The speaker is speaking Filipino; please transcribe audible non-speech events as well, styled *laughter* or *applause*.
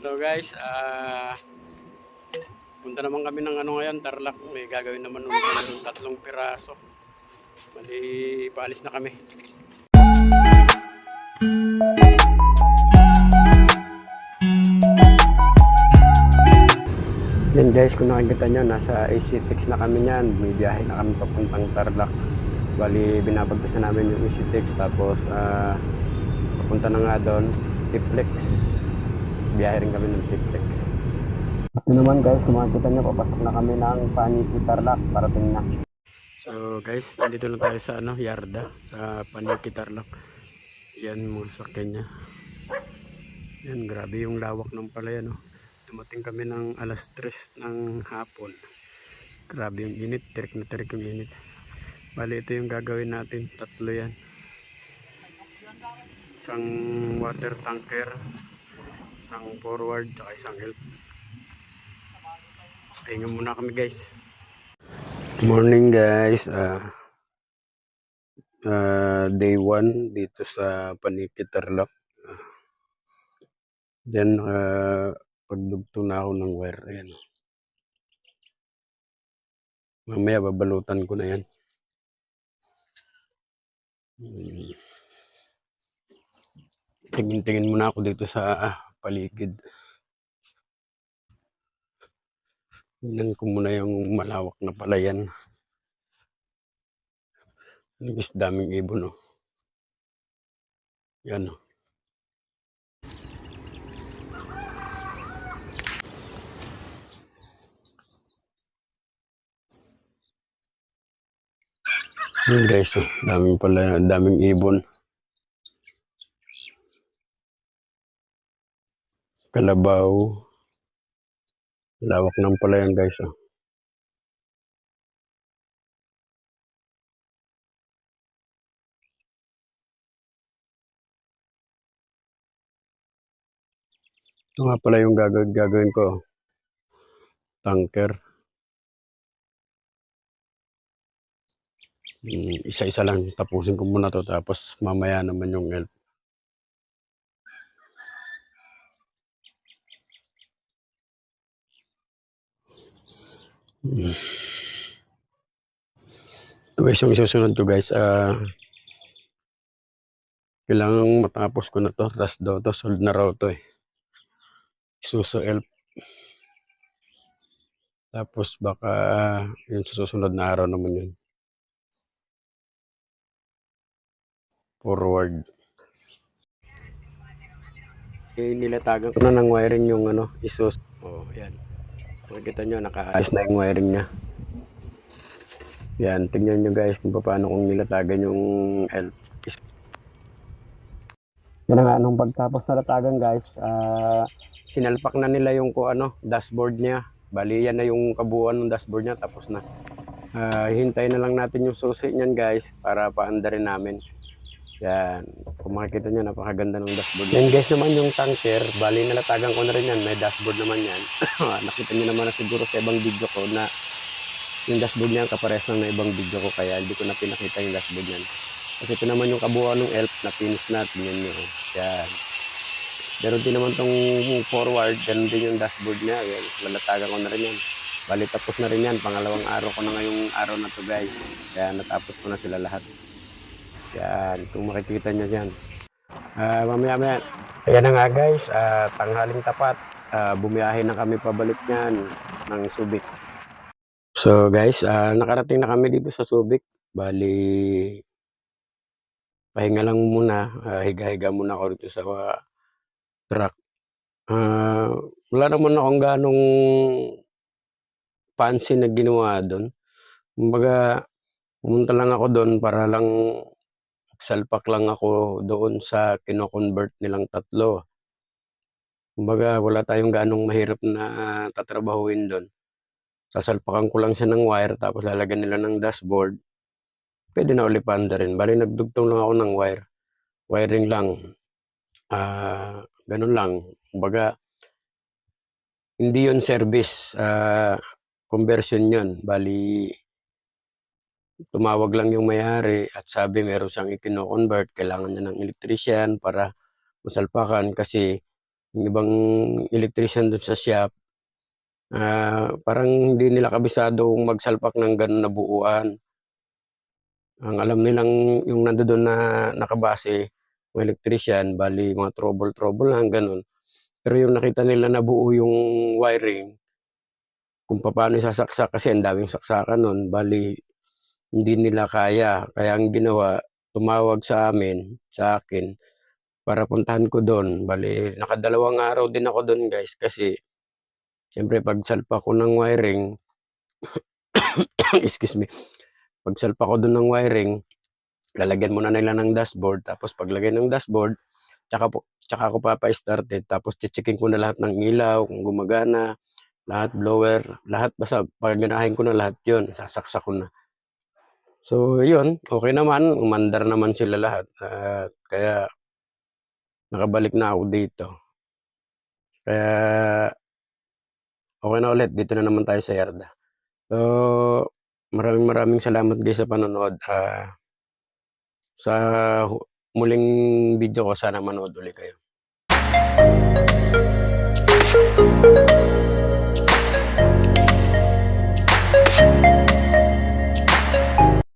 So guys, ah punta naman kami ng ano ngayon, Tarlac. May gagawin naman ng ng tatlong piraso. Mali, paalis na kami. Yan guys, kung nakikita nyo, nasa ACTX na kami niyan. May biyahe na kami papuntang Tarlac. Bali, binabagtasan namin yung ACTX. Tapos, ah papunta na nga doon, Tiplex. Biyahe rin kami ng Tiplex. Ito naman guys, kung makikita nyo, papasok na kami ng Paniki Tarlac. Parating na. So guys, nandito na tayo sa ano, Yarda. Sa Paniki Tarlac. Yan, mga sakyan niya. Yan, grabe yung lawak ng palayan. No? Dumating kami ng alas 3 ng hapon. Grabe yung init, tirik na tirik yung init. Bali, ito yung gagawin natin. Tatlo yan. Isang water tanker, isang forward, tsaka isang help. Pahinga muna kami guys. Morning guys. Ah ah, day 1 dito sa Paniki Tarlac. Ah, Diyan uh, pagdugtong na ako ng wire. Ayan. Mamaya babalutan ko na yan. Hmm. Tingin-tingin muna ako dito sa paligid. Tingnan ko muna yung malawak na palayan. Ibis daming ibon oh. Yan oh. Yun guys, oh. daming pala, daming ibon. Kalabaw. Lawak ng palayan guys. Oh. Ito nga pala yung gagawin, gagawin ko. Tanker. Mm, Isa-isa lang. Tapusin ko muna to tapos mamaya naman yung help. Mm. Ito guys, yung isusunod to guys. ah kailangan matapos ko na to. Tapos daw to, sold na raw to eh. Isuso help. Tapos baka yung sa susunod na araw naman yun. Forward. Eh, nilatagan ko na ng wiring yung ano, isus. Oh, yan. Makikita nyo, nakaayos na yung wiring niya. Yan, tingnan nyo guys kung paano kung nilatagan yung na nga, nung pagtapos na latagan guys, ah, sinalpak na nila yung ko ano, dashboard niya. Bali, yan na yung kabuuan ng dashboard niya, tapos na. Ah, hintay na lang natin yung susi niyan guys, para paandarin namin. Yan, kung makikita nyo, napakaganda ng dashboard. Yan guys naman yung tanker, bali nalatagan ko na rin yan, may dashboard naman yan. *laughs* Nakita nyo naman na siguro sa ibang video ko na yung dashboard niya kapares lang na ibang video ko, kaya hindi ko na pinakita yung dashboard niyan. Kasi ito naman yung kabuuan ng elf na finish natin yun yun. Yan. Meron din naman tong forward, ganun din yung dashboard niya. Yan, lalatagan ko na rin yan. Bali tapos na rin yan, pangalawang araw ko na ngayong araw na to guys. Kaya natapos ko na sila lahat. Yan, kung makikita nyo yan. Ah, mamaya maya. Ayan na nga guys, ah, tanghaling tapat. Ah, bumiyahe na kami pabalik niyan ng Subic. So guys, ah, nakarating na kami dito sa Subic. Bali, pahinga lang muna. ah, higa-higa muna ako dito sa ah, truck. Ah, wala naman akong ganong fancy na ginawa doon. Kumbaga, pumunta lang ako doon para lang salpak lang ako doon sa kino-convert nilang tatlo. Kumbaga, wala tayong ganong mahirap na tatrabahuin doon. Sasalpakan ko lang siya ng wire tapos lalagyan nila ng dashboard. Pwede na uli panda rin. Bali, nagdugtong lang ako ng wire. Wiring lang. Ah, ganun lang. Kumbaga, hindi yon service. Ah, conversion yon Bali, tumawag lang yung may-ari at sabi meron siyang ikino-convert, kailangan niya ng electrician para masalpakan kasi yung ibang electrician dun sa shop, ah, parang hindi nila kabisado kung magsalpak ng gano'n na buuan. Ang alam nilang yung nandoon na nakabase, mga electrician, bali mga trouble-trouble lang, gano'n. Pero yung nakita nila na buo yung wiring, kung papaano isasaksak kasi ang daming saksakan nun, bali hindi nila kaya. Kaya ang ginawa, tumawag sa amin, sa akin, para puntahan ko doon. Bali, nakadalawang araw din ako doon guys kasi siyempre pagsalpak ko ng wiring, *coughs* excuse me, pagsalpak ko doon ng wiring, lalagyan muna nila ng dashboard, tapos paglagay ng dashboard, tsaka, po, tsaka ko papa-started, tapos checkin ko na lahat ng ilaw, kung gumagana, lahat blower, lahat basta paganahin ko na lahat yun, sasaksak ko na. So, yun, okay naman. Umandar naman sila lahat. Uh, kaya, nakabalik na ako dito. Kaya, okay na ulit. Dito na naman tayo sa Yarda. So, maraming maraming salamat guys sa panonood. Uh, sa muling video ko, sana manood ulit kayo. Thank you.